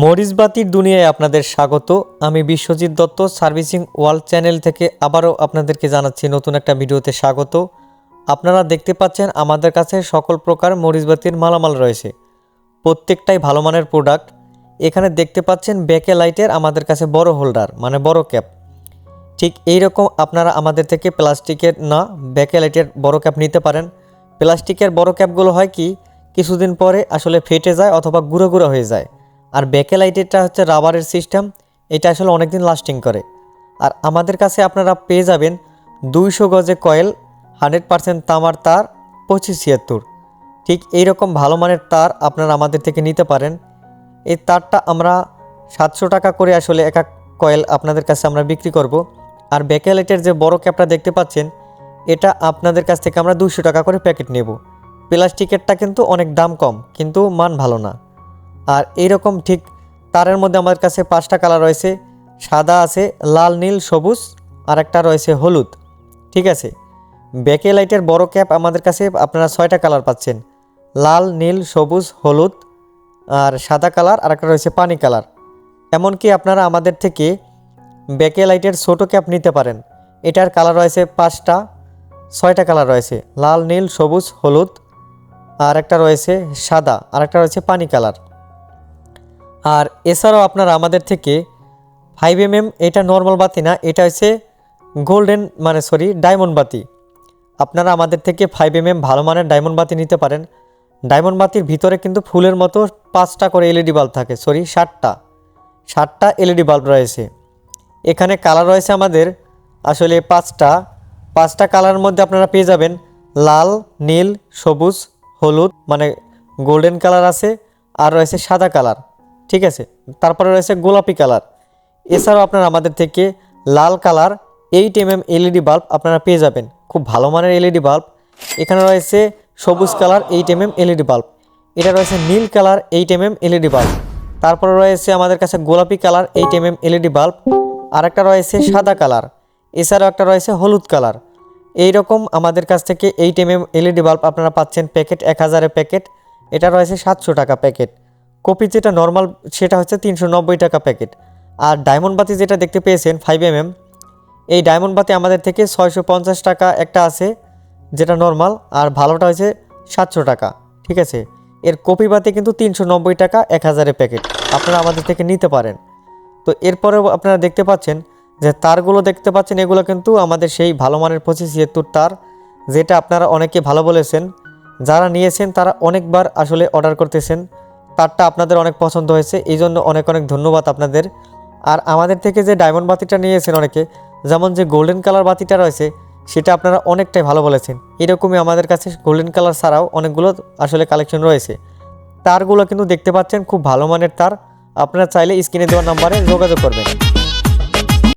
মরিচবাতির দুনিয়ায় আপনাদের স্বাগত। আমি Biswajit Dutta, servicing world channel থেকে আবারও আপনাদেরকে জানাচ্ছি নতুন একটা ভিডিওতে স্বাগত। আপনারা দেখতে পাচ্ছেন আমাদের কাছে সকল প্রকার মরিচবাতির মালামাল রয়েছে। প্রত্যেকটাই ভালো মানের প্রোডাক্ট এখানে দেখতে পাচ্ছেন ব্যাকে লাইটের আমাদের কাছে বড় হোল্ডার মানে বড় ক্যাপ ঠিক এই রকম আপনারা আমাদের থেকে প্লাস্টিকের না, ব্যাকে লাইটের বড় ক্যাপ নিতে পারেন। প্লাস্টিকের বড় ক্যাপগুলো হয় কি, কিছুদিন পরে আসলে ফেটে যায় অথবা গুঁড়ো গুঁড়ো হয়ে যায়। আর ব্যাকে লাইটেরটা হচ্ছে রাবারের সিস্টেম এটা আসলে অনেক দিন লাস্টিং করে। আর আমাদের কাছে আপনারা পেয়ে যাবেন দুইশো গজে কয়েল হান্ড্রেড পার্সেন্ট তামার তার, পঁচিশ ছিয়াত্তর। ঠিক এই রকম ভালো মানের তার আপনারা আমাদের থেকে নিতে পারেন। এই তারটা আমরা সাতশো টাকা করে আসলে এক এক কয়েল আপনাদের কাছে আমরা বিক্রি করব। আর ব্যাকেলাইটের যে বড় ক্যাপটা দেখতে পাচ্ছেন, এটা আপনাদের কাছ থেকে আমরা দুশো টাকা করে প্যাকেট নেব। প্লাস্টিকেরটা কিন্তু অনেক দাম কম, কিন্তু মান ভালো না। আর এইরকম ঠিক তারের মধ্যে আমাদের কাছে পাঁচটা কালার রয়েছে। সাদা আছে, লাল, নীল, সবুজ, আর একটা রয়েছে হলুদ। ঠিক আছে? ব্যাকে লাইটের বড় ক্যাপ আমাদের কাছে আপনারা ছয়টা কালার পাচ্ছেন। লাল, নীল, সবুজ, হলুদ, আর সাদা কালার, আর একটা রয়েছে পানি কালার। এমনকি আপনারা আমাদের থেকে ব্যাকে লাইটের ছোটো ক্যাপ নিতে পারেন। এটার কালার রয়েছে পাঁচটা, ছয়টা কালার রয়েছে। লাল, নীল, সবুজ, হলুদ, আর একটা রয়েছে সাদা, আর একটা রয়েছে পানি কালার। আর এছাড়াও আপনারা আমাদের থেকে ফাইভ এম এম এটা নর্মাল বাতি না, এটা হচ্ছে গোল্ডেন মানে সরি ডায়মন্ড বাতি। আপনারা আমাদের থেকে ফাইভ এম এম ভালো মানের ডায়মন্ড বাতি নিতে পারেন। ডায়মন্ড বাতির ভিতরে কিন্তু ফুলের মতো পাঁচটা করে এলইডি বাল্ব থাকে সরি ষাটটা ষাটটা এলইডি বাল্ব রয়েছে। এখানে কালার রয়েছে আমাদের, আসলে পাঁচটা। পাঁচটা কালারের মধ্যে আপনারা পেয়ে যাবেন লাল, নীল, সবুজ, হলুদ মানে গোল্ডেন কালার আছে, আর রয়েছে সাদা কালার ঠিক আছে? তারপরে রয়েছে গোলাপি কালার। এছাড়াও আপনারা আমাদের থেকে লাল colour eight M M LED bulb আপনারা পেয়ে যাবেন। খুব ভালো মানের এলইডি বাল্ব এখানে রয়েছে সবুজ colour eight M M LED bulb এটা রয়েছে নীল colour eight M M LED bulb তারপরে রয়েছে আমাদের কাছে গোলাপি colour eight M M LED bulb আর একটা রয়েছে সাদা কালার। এছাড়াও একটা রয়েছে হলুদ কালার। এই রকম আমাদের কাছ থেকে eight M M LED bulb আপনারা পাচ্ছেন প্যাকেট এক হাজারের প্যাকেট। এটা রয়েছে সাতশো টাকা প্যাকেট। কপি যেটা নর্মাল সেটা হচ্ছে তিনশো নব্বই টাকা প্যাকেট আর ডায়মন্ড বাতি যেটা দেখতে পেয়েছেন ফাইভ এম এম এই ডায়মন্ড বাতি আমাদের থেকে ছয়শো পঞ্চাশ টাকা একটা আছে, যেটা নর্মাল আর ভালোটা হয়েছে সাতশো টাকা, ঠিক আছে? এর কপি বাতি কিন্তু তিনশো নব্বই টাকা, এক হাজারের প্যাকেট আপনারা আমাদের থেকে নিতে পারেন। তো এরপরেও আপনারা দেখতে পাচ্ছেন যে তারগুলো দেখতে পাচ্ছেন, এগুলো কিন্তু আমাদের সেই ভালো মানের পঁচিশ ছিয়াত্তর তার, যেটা আপনারা অনেকে ভালো বলেছেন, যারা নিয়েছেন তারা অনেকবার আসলে অর্ডার করতেছেন। তারটা আপনাদের অনেক পছন্দ হয়েছে, এই জন্য অনেক অনেক ধন্যবাদ আপনাদের। আর আমাদের থেকে যে ডায়মন্ড বাতিটা নিয়েছেন অনেকে, যেমন যে গোল্ডেন কালার বাতিটা রয়েছে, সেটা আপনারা অনেকটাই ভালো বলেছেন। এরকমই আমাদের কাছে গোল্ডেন কালার ছাড়াও অনেকগুলো আসলে কালেকশন রয়েছে। তারগুলো কিন্তু দেখতে পাচ্ছেন, খুব ভালো মানের তার। আপনারা চাইলে স্ক্রিনে দেওয়ার নাম্বারে যোগাযোগ করবেন।